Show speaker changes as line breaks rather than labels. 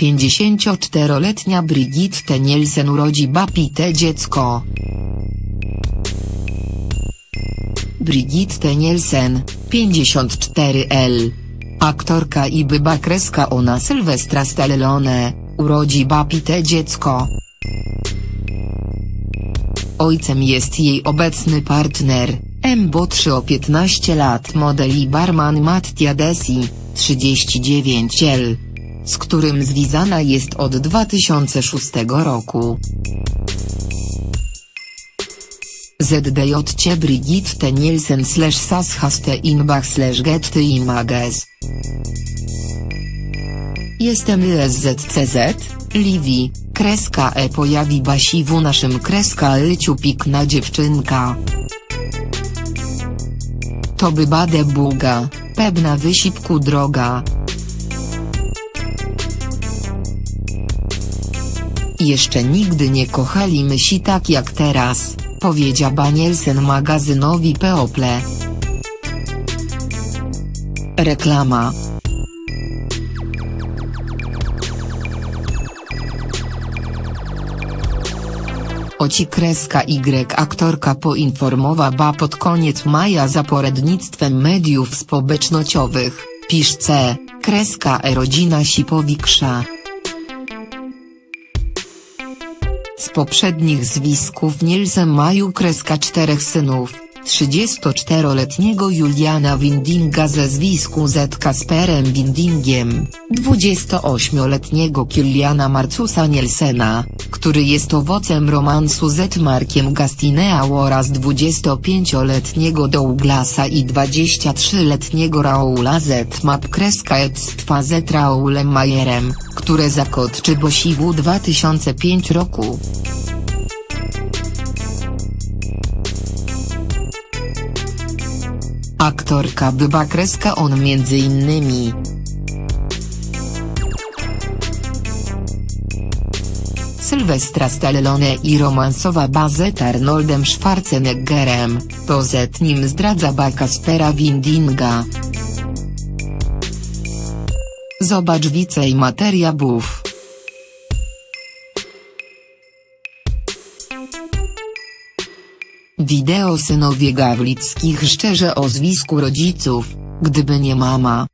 54-letnia Brigitte Nielsen urodzi Bapite dziecko. Brigitte Nielsen, 54L. Aktorka i byba kreska ona Sylwestra Stallone, urodzi Bapite dziecko. Ojcem jest jej obecny partner, młodszy o 15 lat model i barman Mattia Desi, 39 L. Z którym związana jest od 2006 roku. ZDJ Brigitte Nielsen slash Sas Haste Inbach slash Getty Images. Jestem LSZCZ, Livi, kreska E pojawi basi w naszym kreska Lyciu pikna dziewczynka. To by bade buga, pewna wysiłku droga. Jeszcze nigdy nie kochali mysi tak jak teraz, powiedział Banielsen magazynowi People. Reklama Oci kreska Y aktorka poinformowała pod koniec maja za poradnictwem mediów społecznościowych, pisz C, kreska E rodzina Sipowiksza. Z poprzednich zwisków Nielsen mają kreska czterech synów, 34-letniego Juliana Windinga ze zwisku Z Kasperem Windingiem, 28-letniego Kiliana Marcusa Nielsena, który jest owocem romansu z Markiem Gastinea oraz 25-letniego Douglasa i 23-letniego Raula Z Map kreska Edstwa z Raulem Majerem, które zakotczy Bosiwu 2005 roku. Aktorka była kreska on między innymi. Sylwestra Stallone i romansowa bazet Arnoldem Schwarzeneggerem, poza nim zdradza ba Kaspera Windinga. Zobacz więcej materiałów. Wideo synowie Gawlickich szczerze o zwisku rodziców, gdyby nie mama,